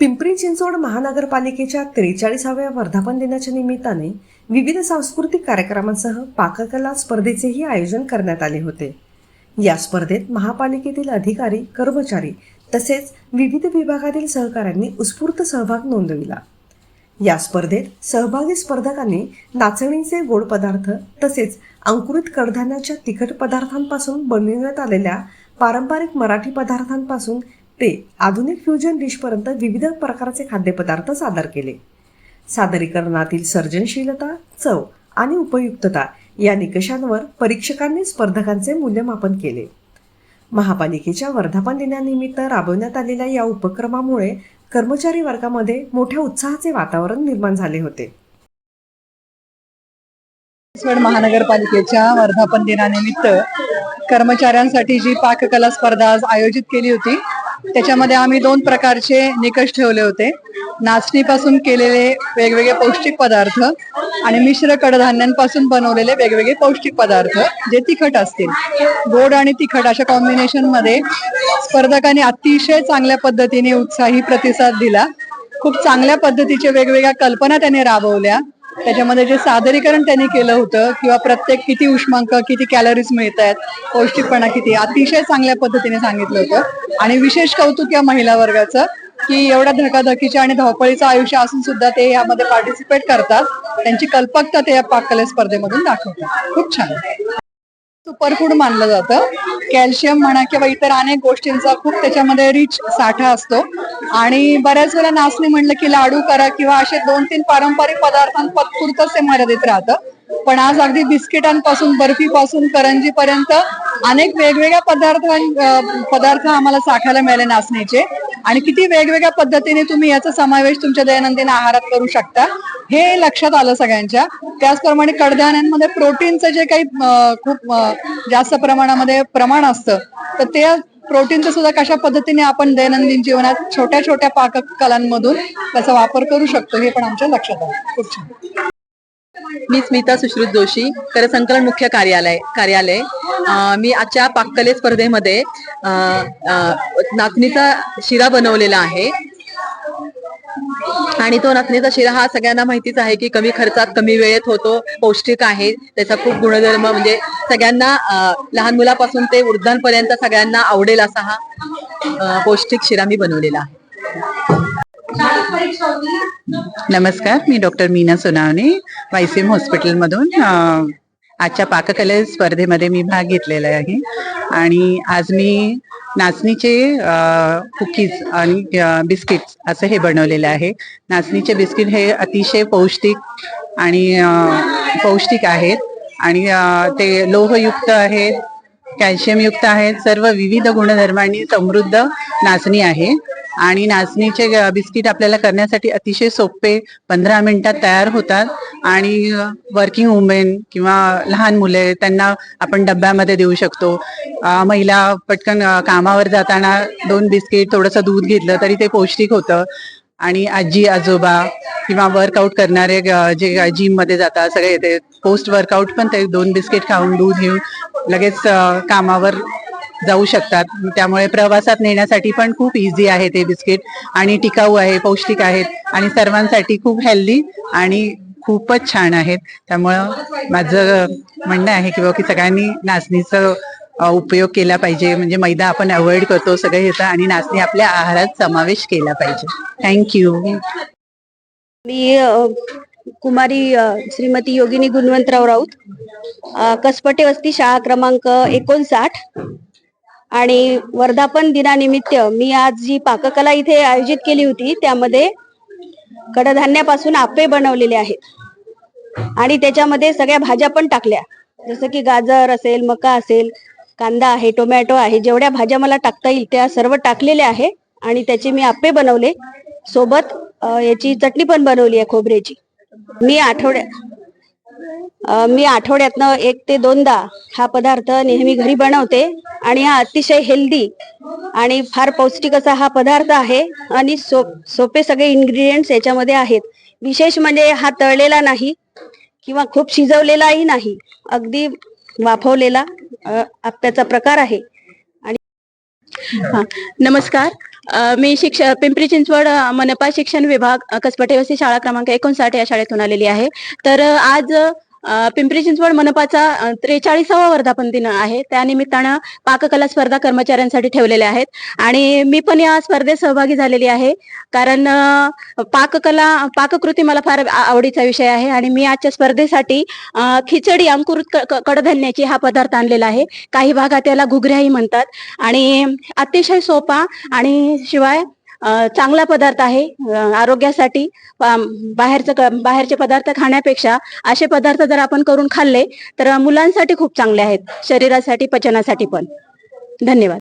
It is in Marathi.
पिंपरी चिंचवड महानगरपालिकेच्या त्रेचाळीसाव्या वर्धापन दिनाच्या निमित्ताने विविध सांस्कृतिक कार्यक्रमांसह पाककला स्पर्धेचेही आयोजन करण्यात आले होते. या स्पर्धेत महापालिकेतील अधिकारी कर्मचारी तसेच विविध विभागातील सहकाऱ्यांनी उत्स्फूर्त सहभाग नोंदविला. या स्पर्धेत सहभागी स्पर्धकांनी नाचणीचे गोड पदार्थ तसेच अंकुरित कडधान्याच्या तिखट पदार्थांपासून बनविण्यात आलेल्या पारंपरिक मराठी पदार्थांपासून ते आधुनिक फ्युजन डिशपर्यंत विविध प्रकारचे खाद्यपदार्थ सादर केले. सादरीकरणातील सर्जनशीलता चव आणि उपयुक्तता या निकषांवर परीक्षकांनी स्पर्धकांचे मूल्यमापन केले. महापालिकेच्या वर्धापन दिनानिमित्त राबवण्यात आलेल्या या उपक्रमामुळे कर्मचारी वर्गामध्ये मोठ्या उत्साहाचे वातावरण निर्माण झाले होते. महानगरपालिकेच्या वर्धापन दिनानिमित्त कर्मचाऱ्यांसाठी जी पाककला स्पर्धा आज आयोजित केली होती त्याच्यामध्ये आम्ही दोन प्रकारचे निकष ठेवले होते. नाचणीपासून केलेले वेगवेगळे पौष्टिक पदार्थ आणि मिश्र कडधान्यांपासून बनवलेले वेगवेगळे पौष्टिक पदार्थ जे तिखट असतील. गोड आणि तिखट अशा कॉम्बिनेशनमध्ये स्पर्धकांनी अतिशय चांगल्या पद्धतीने उत्साही प्रतिसाद दिला. खूप चांगल्या पद्धतीच्या वेगवेगळ्या कल्पना त्याने राबवल्या. त्याच्यामध्ये जे सादरीकरण त्यांनी केलं होतं किंवा प्रत्येक किती उष्मांक किती कॅलरीज मिळत आहेत पौष्टिकपणा किती अतिशय चांगल्या पद्धतीने सांगितलं होतं. आणि विशेष कौतुक या महिला वर्गाचं की एवढ्या धकाधकीच्या आणि धावपळीचं आयुष्य असून सुद्धा ते यामध्ये पार्टिसिपेट करतात. त्यांची कल्पकता ते या पाककले स्पर्धेमधून दाखवतात. खूप छान. सुपरफूड मानलं जातं. कॅल्शियम म्हणा किंवा इतर अनेक गोष्टींचा खूप त्याच्यामध्ये रिच साठा असतो. आणि बऱ्याच वेळा नाचणी म्हणलं की लाडू करा किंवा असे दोन तीन पारंपरिक पदार्थांपुरतच ते मर्यादित राहतं. पण आज अगदी बिस्किटांपासून बर्फीपासून करंजी पर्यंत अनेक वेगवेगळ्या पदार्थां पदार्थ आम्हाला साठायला मिळाले नाचणीचे आणि किती वेगवेगळ्या पद्धतीने तुम्ही याचा समावेश तुमच्या दैनंदिन आहारात करू शकता. हे लक्षात आलं सगळ्यांच्या. त्याचप्रमाणे कडधान्यांमध्ये प्रोटीनचं जे काही खूप जास्त प्रमाणामध्ये प्रमाण असतं तर ते प्रोटीनचं सुद्धा कशा पद्धतीने आपण दैनंदिन जीवनात छोट्या छोट्या पाककलांमधून त्याचा वापर करू शकतो हे पण आमच्या लक्षात आलं. खूप छान. मी स्मिता सुश्रुत जोशी करसंकलन मुख्य कार्यालय कार्यालय. मी आजच्या पाककले स्पर्धेमध्ये नाचणीचा शिरा बनवलेला आहे. आणि तो नाचणीचा शिरा हा सगळ्यांना माहितीच आहे की कमी खर्चात कमी वेळेत होतो पौष्टिक आहे. त्याचा खूप गुणधर्म म्हणजे सगळ्यांना लहान मुलापासून ते वृद्धांपर्यंत सगळ्यांना आवडेल असा हा पौष्टिक शिरा मी बनवलेला आहे. नमस्कार मी डॉक्टर मीना सोनावणे वायसीएम हॉस्पिटलमधून आजच्या पाककला स्पर्धेमध्ये मी भाग घेतलेला आहे. आणि आज मी नाचणीचे कुकीज आणि बिस्किट्स असं हे बनवलेलं आहे. नाचणीचे बिस्किट हे अतिशय पौष्टिक आणि पौष्टिक आहेत. आणि ते लोहयुक्त आहेत कॅल्शियमयुक्त आहेत सर्व विविध गुणधर्मांनी समृद्ध नाचणी आहे. आणि नाचणीचे बिस्किट आपल्याला करण्यासाठी अतिशय सोपे पंधरा मिनिटात तयार होतात. आणि वर्किंग वुमेन किंवा लहान मुले त्यांना आपण डब्यामध्ये देऊ शकतो. महिला पटकन कामावर जाताना दोन बिस्किट थोडंसं दूध घेतलं तरी ते पौष्टिक होतं. आणि आजी आजोबा किंवा वर्कआउट करणारे जे जिममध्ये जातात सगळे ते पोस्ट वर्कआउट पण ते दोन बिस्किट खाऊन दूध घेऊन लगेच कामावर जाऊ शकतात. त्यामुळे प्रवासात नेण्यासाठी पण खूप इझी आहे ते बिस्किट. आणि टिकाऊ आहे पौष्टिक आहेत. आणि सर्वांसाठी खूप हेल्दी आणि खूपच छान आहेत. त्यामुळं माझं म्हणणं आहे की बाबा की सगळ्यांनी नाचणीचं उपयोग केला पाहिजे. म्हणजे मैदा आपण अवॉइड करतो सगळे येतं आणि नाचणी आपल्या आहारात समावेश केला पाहिजे. थँक्यू मी कुमारी श्रीमती योगिनी गुणवंतराव राऊत. कसपटे वस्ती शाळा क्रमांक एकोणसाठ. आणि वर्धापन दिनानिमित्त मी आज जी पाककला इथे आयोजित केली होती त्यामध्ये कडधान्यापासून आपे बनवलेले आहेत. आणि त्याच्यामध्ये सगळ्या भाज्या पण टाकल्या. जसं की गाजर असेल मका असेल कांदा आहे टोमॅटो आहे जेवढ्या भाज्या मला टाकता येईल त्या सर्व टाकलेल्या आहे आणि त्याचे मी आप्पे बनवले. सोबत याची चटणी पण बनवली आहे खोबऱ्याची. मी आठवड्या मी आठवड्यातनं एक ते दोनदा हा पदार्थ नेहमी घरी बनवते आणि हा अतिशय हेल्दी आणि फार पौष्टिक असा हा पदार्थ आहे आणि सो सोपे सगळे इन्ग्रेडियंट्स याच्यामध्ये आहेत. विशेष म्हणजे हा तळलेला नाही किंवा खूप शिजवलेलाही नाही अगदी वाफवलेला अ, आप्याचा प्रकार आहे. हा, नमस्कार. मी शिक्षण पिंपरी चिंचवड मनपा शिक्षण विभाग अ, शाळा क्रमांक एकोणसाठ या शाळेतून आलेली आहे. तर आज पिंपरी चिंचवड मनपाचा त्रेचाळीसावा वर्धापन दिन आहे. त्यानिमित्तानं पाककला स्पर्धा कर्मचाऱ्यांसाठी ठेवलेल्या आहेत. आणि मी पण या स्पर्धेत सहभागी झालेली आहे. कारण पाककला पाककृती मला फार आवडीचा विषय आहे. आणि मी आजच्या स्पर्धेसाठी खिचडी अंकुरित क- कडधान्याची हा पदार्थ आणलेला आहे. काही भागात त्याला घुगऱ्याही म्हणतात. आणि अतिशय सोपा आणि शिवाय चांगला पदार्थ आहे आरोग्यासाठी बाहेरचं बाहेरचे पदार्थ खाण्यापेक्षा असे पदार्थ जर आपण करून खाल्ले तर मुलांसाठी खूप चांगले आहेत शरीरासाठी पचनासाठी पण. धन्यवाद.